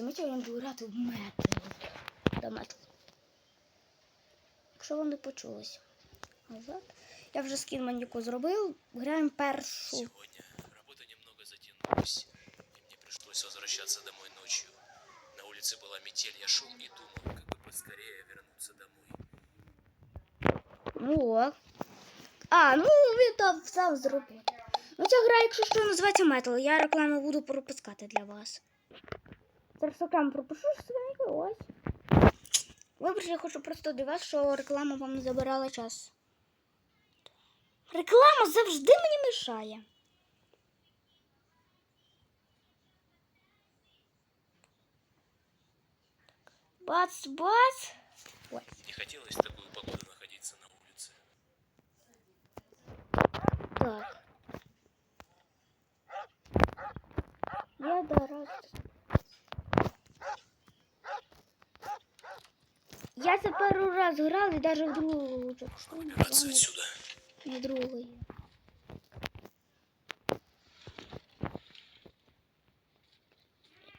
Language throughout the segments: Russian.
Друзі, ми сьогодні будемо грати в метро. До. Якщо вам не почулось. Назад. Я вже скін маньяку зробив. Граємо першу. Сегодня работа немного затянулась, и мне пришлось возвращаться домой ночью. На улице была метель, я шел и думал, как бы поскорее вернуться домой. Ну, о. А, ну він там сам зробив. Ну, ця гра, якщо що, називається Metal. Я рекламу буду пропускати для вас. Зараз рекламу пропишу своєю, ось. Вибачте, я хочу просто до вас, що реклама вам не забирала час. Реклама завжди мені мішає. Бац, бац. Ой. Не хотелось в такую погоду находиться на улице. Так. Я дорос. Я це перший раз грав і навіть в другу вже. Убираться отсюда. Не другий.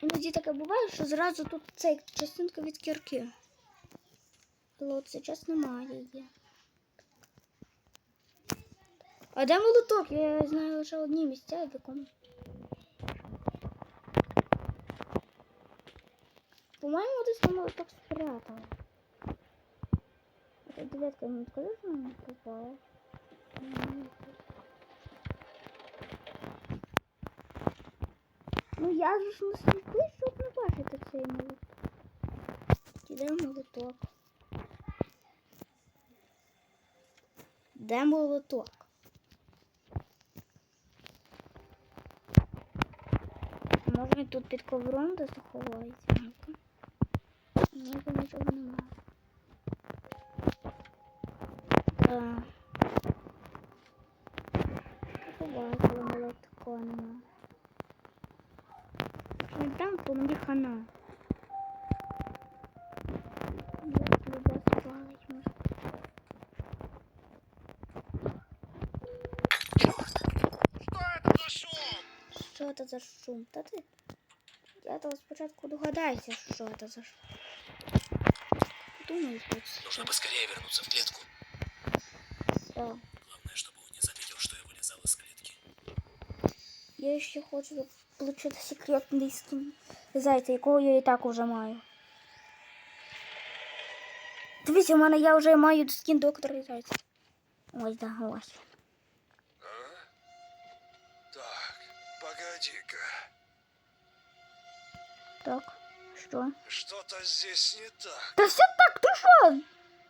Іноді таке буває, що зразу тут цей частинка від кірки. Але от зараз немає її. А де молоток? Я знаю лише одні місця, в якому. По-моєму, десь там молоток спрятали. Девятка не сказала, что она попала. Ну я же ж не сліпий, щоб не бачити цей молоток. Де молоток? Де молоток? Може тут під ковром десь заховається? Ну, нічого немає. Да. Побачила молотка нема. Не там, то мені хана. Я люба спалить може. Що це за шум? Та ти? Я то спочатку догадайся, що це за шум. Думаю. Нужно поскорее вернуться в клетку. Да. Главное, чтобы он не заметил, что я вылезал из клетки. Я ще хочу отримати секретний скін зайця, якого я і так уже маю. Дивіться, у мене я вже маю скін доктора і зайця. Ось, да, ось. Так, погоди-ка. Так, що? Что-то здесь не так. Та все так, ти що?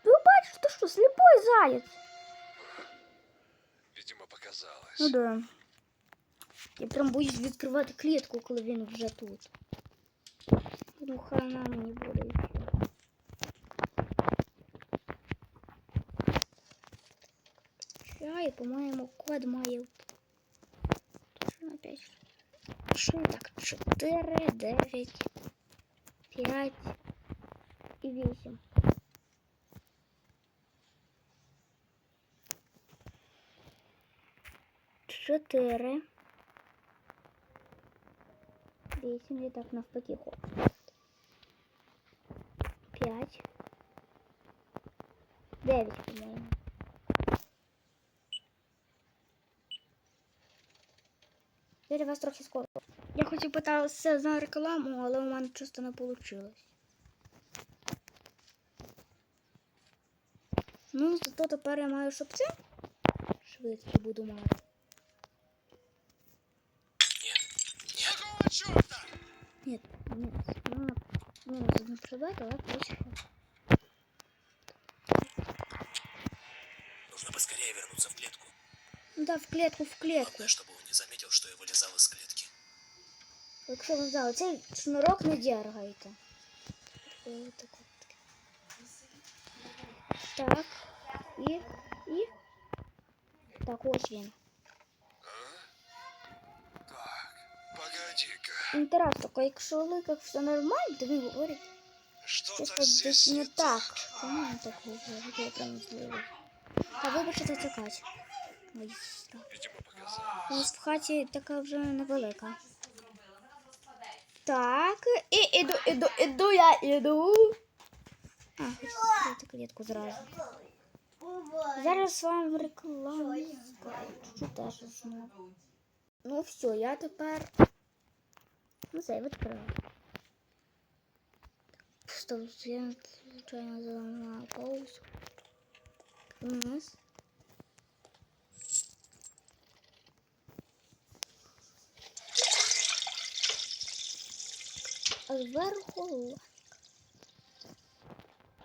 Ви бачиш, ти що, сліпий заєць? Видимо, показалось. Ну да. Я прям боюсь відкривати клітку, коли він вже тут. Ну, хана мені буде. і все. Чай, по-моєму, код має. Точно опять. Що так? 4, 9, 5 і 8. Чотири. Вісім. Я так навпаки хочу. П'ять. Дев'ять, по-моєму. Я вас трохи скоро. Я хотів питатися за рекламу, але у мене просто не вийшло. Ну, зато тепер я маю це. Швидко буду мати. Нет, нет, ну, минус не придать, а плюс. Нужно поскорее вернуться в клетку. Ну да, в клетку, в клетку. Главное, чтобы он не заметил, что я вылезал из клетки. Якщо ви взяли цей шнурок не дергайте. Ось так от. Так. І. І. Так, ось він. Інтересно, а якщо в ликах все нормально, то він говорить, Что-то що десь не так. Чому він так говорить? Я прям злий. Та вибачте, це Кать. Моя сестра. У нас в хаті така вже невелика. Так, і іду, іду, іду, я іду. А, хочу закрити клітку зразу. Зараз вам рекламу скажу теж знову. Ну все, я тепер. Ну я відкрила. Стоп, я случайно зламала паузу. У нас. А зверху лайк.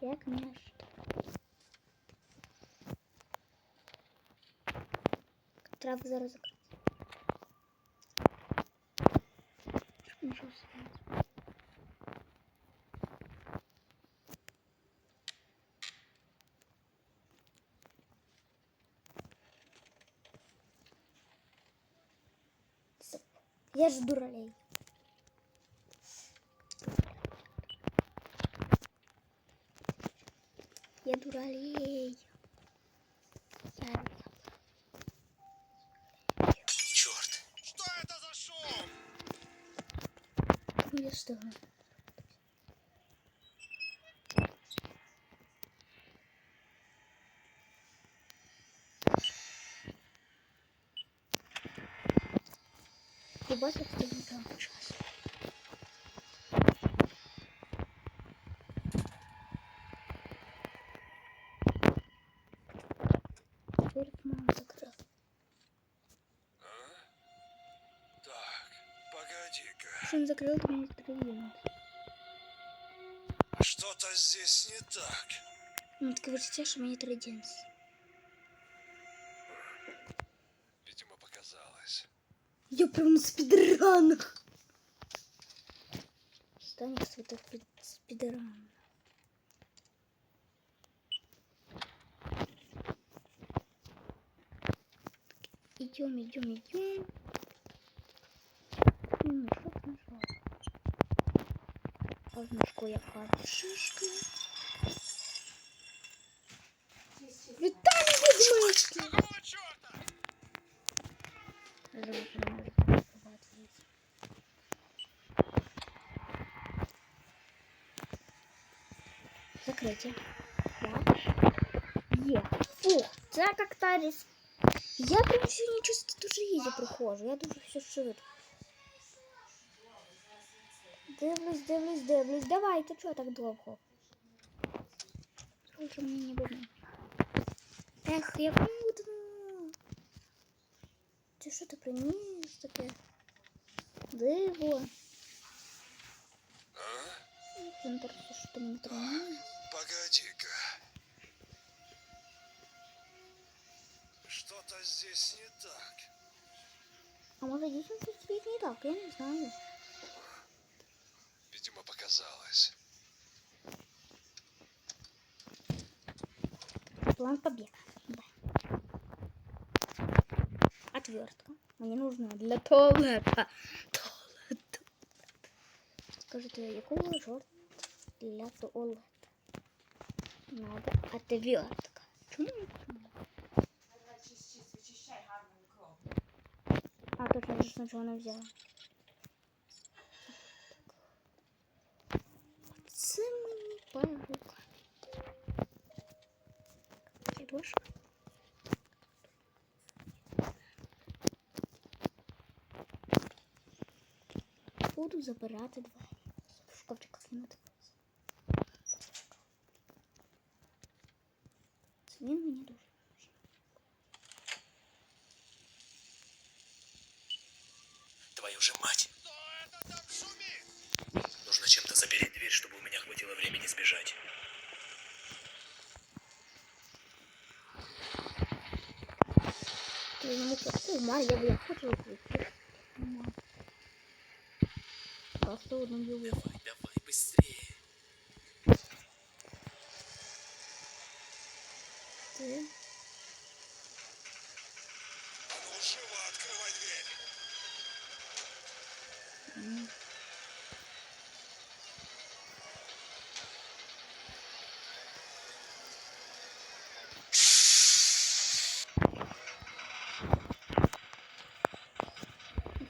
Як нешто. Треба зараз закрити. Не Все. Я ж дуралей. Я дуралей. Ну, стыдно. Ебать, як ти там час. Теперь мама закрыла. А? Так, погоди-ка. Что он закрыл, то меня открыли. Что-то здесь не так. Ну, так говорите, что мне традиция. Видимо, показалось. Я прям на спидранах. Станет святых спидран. Идем, идем, идем. Вже вже не можу працювати. Закриті. Так. Є. Фух, це як Таріс. Я прям сьогодні часто дуже їзі проходжу. Я дуже все швидко. Дивлюсь, дивлюсь, дивлюсь. Давайте, чого так довго? Вже мені не видно. Ех, як нудно. Ти що ти приніс таке? Диво. А? Центр, що ти мені приніс? Погоди-ка. Что-то здесь не так. А може дійсно щось стоїть не так, я не знаю. Видимо, показалось. План побега. Отвертка. Мне нужна для туалета. Туалет. Скажите, якого жорт для туалета? Надо отвертка. А, точно, я же сначала взяла. Це мені паук. Дошка. Буду забирати двері. В шкафчиках не дивився. Це він мені дуже допоможе. Твою же мать. Кто это там шумит? Нужно чем-то запереть дверь, чтобы у меня хватило времени сбежать. Я не мог Умар, я бы. Умар. Просто его. Давай, давай, быстрее. Ты.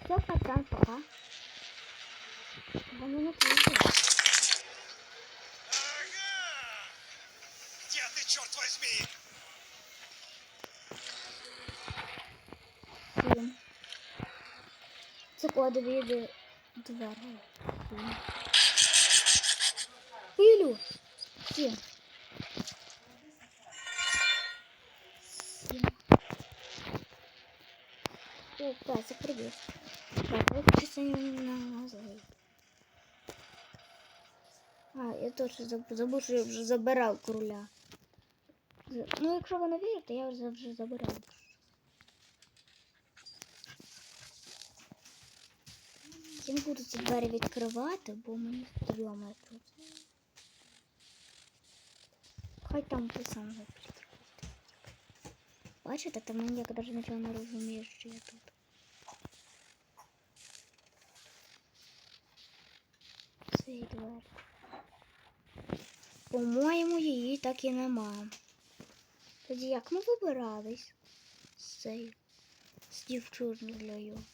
Все, пацан, пока. Воно не крузе. Ага! Где ты, черт возьми? Сім. Це кодові д- двері. Сім. Ілю. Сім. Сім. О, песик, привіт. Так, виключиться на злий. А, я точно забув, забув, що я вже забирав короля. З- Ну, якщо ви не вірите, я вже вже забирав. Я не буду ці двері відкривати, бо мені стрьомо тут. Хай там ти сам запрятав. Бачите, там ніяк навіть нічого не розуміє, що я тут. Цей двері. По-моєму, її так і нема. Тоді як ми вибирались з цією з дівчиною?